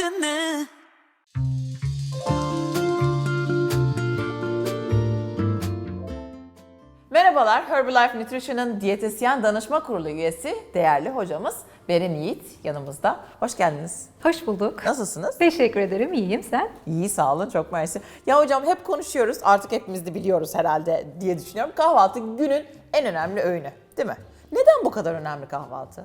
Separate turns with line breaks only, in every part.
hayatını
Merhabalar, Herbalife Nutrition'ın diyetisyen danışma kurulu üyesi değerli hocamız Beren Yiğit yanımızda. Hoş geldiniz.
Hoş bulduk.
Nasılsınız?
Teşekkür ederim. İyiyim sen?
İyi, sağ olun, çok mersi. Ya hocam hep konuşuyoruz, artık hepimiz de biliyoruz herhalde diye düşünüyorum. Kahvaltı günün en önemli öğünü, değil mi? Neden bu kadar önemli kahvaltı?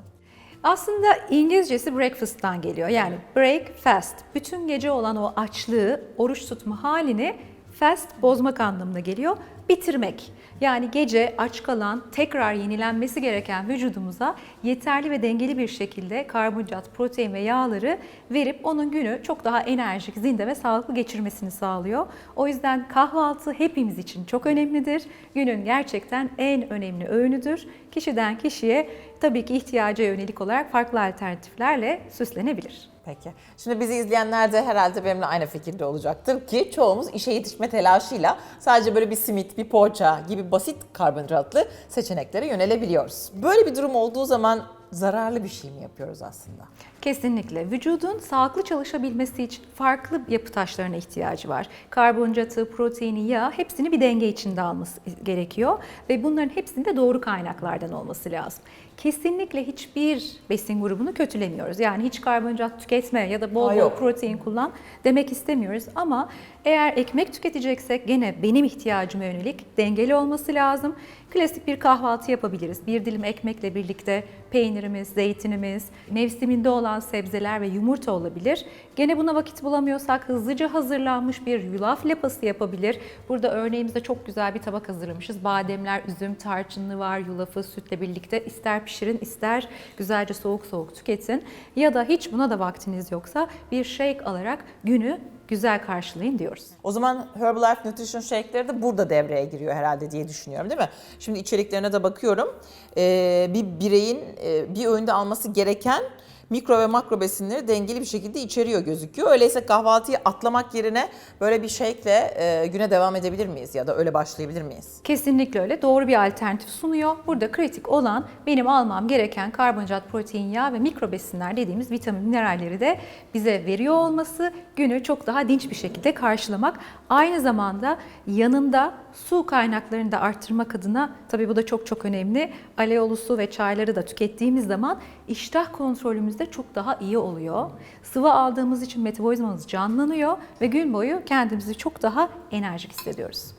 Aslında İngilizcesi breakfast'tan geliyor. Yani break fast. Bütün gece olan o açlığı, oruç tutma halini fast bozmak anlamına geliyor. Bitirmek. Yani gece aç kalan, tekrar yenilenmesi gereken vücudumuza yeterli ve dengeli bir şekilde karbonhidrat, protein ve yağları verip onun günü çok daha enerjik, zinde ve sağlıklı geçirmesini sağlıyor. O yüzden kahvaltı hepimiz için çok önemlidir. Günün gerçekten en önemli öğünüdür. Kişiden kişiye tabii ki ihtiyaca yönelik olarak farklı alternatiflerle süslenebilir.
Peki. Şimdi bizi izleyenler de herhalde benimle aynı fikirde olacaktır ki çoğumuz işe yetişme telaşıyla sadece böyle bir simit, bir poğaça gibi basit karbonhidratlı seçeneklere yönelebiliyoruz. Böyle bir durum olduğu zaman zararlı bir şey mi yapıyoruz aslında?
Kesinlikle. Vücudun sağlıklı çalışabilmesi için farklı yapı taşlarına ihtiyacı var. Karbonhidratı, proteini, yağ hepsini bir denge içinde alması gerekiyor ve bunların hepsinin de doğru kaynaklardan olması lazım. Kesinlikle hiçbir besin grubunu kötülemiyoruz. Yani hiç karbonhidrat tüketme ya da bol
Aa,
bol protein kullan demek istemiyoruz ama eğer ekmek tüketeceksek gene benim ihtiyacıma yönelik dengeli olması lazım. Klasik bir kahvaltı yapabiliriz. Bir dilim ekmekle birlikte peynirimiz, zeytinimiz, mevsiminde olan sebzeler ve yumurta olabilir. Gene buna vakit bulamıyorsak hızlıca hazırlanmış bir yulaf lapası yapabilir. Burada örneğimizde çok güzel bir tabak hazırlamışız. Bademler, üzüm, tarçınlı var, yulafı sütle birlikte ister pişirin ister güzelce soğuk soğuk tüketin. Ya da hiç buna da vaktiniz yoksa bir shake alarak günü güzel karşılayın diyoruz.
O zaman Herbalife Nutrition Shake'leri de burada devreye giriyor herhalde diye düşünüyorum değil mi? Şimdi içeriklerine de bakıyorum. Ee, bir bireyin e, bir öğünde alması gereken mikro ve makro besinleri dengeli bir şekilde içeriyor gözüküyor. Öyleyse kahvaltıyı atlamak yerine böyle bir shake'le e, güne devam edebilir miyiz ya da öyle başlayabilir miyiz?
Kesinlikle öyle. Doğru bir alternatif sunuyor. Burada kritik olan benim almam gereken karbonhidrat, protein, yağ ve mikro besinler dediğimiz vitamin, mineralleri de bize veriyor olması, günü çok daha dinç bir şekilde karşılamak. Aynı zamanda yanında su kaynaklarını da arttırmak adına tabii bu da çok çok önemli. Aleolu su ve çayları da tükettiğimiz zaman iştah kontrolümüz de çok daha iyi oluyor. Sıvı aldığımız için metabolizmamız canlanıyor ve gün boyu kendimizi çok daha enerjik hissediyoruz.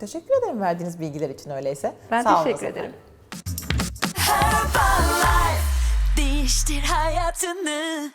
Teşekkür ederim verdiğiniz bilgiler için öyleyse.
Ben
Sağ
teşekkür ederim.
Herbalife Değiştir hayatını